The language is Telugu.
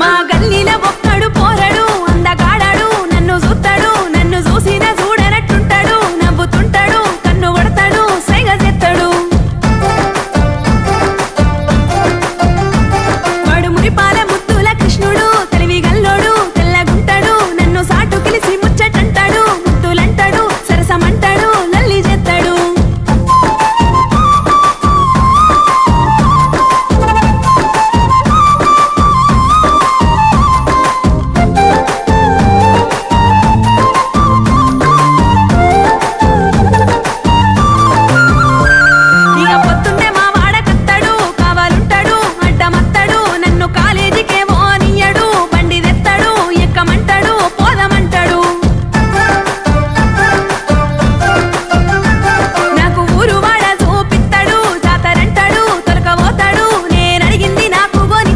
మా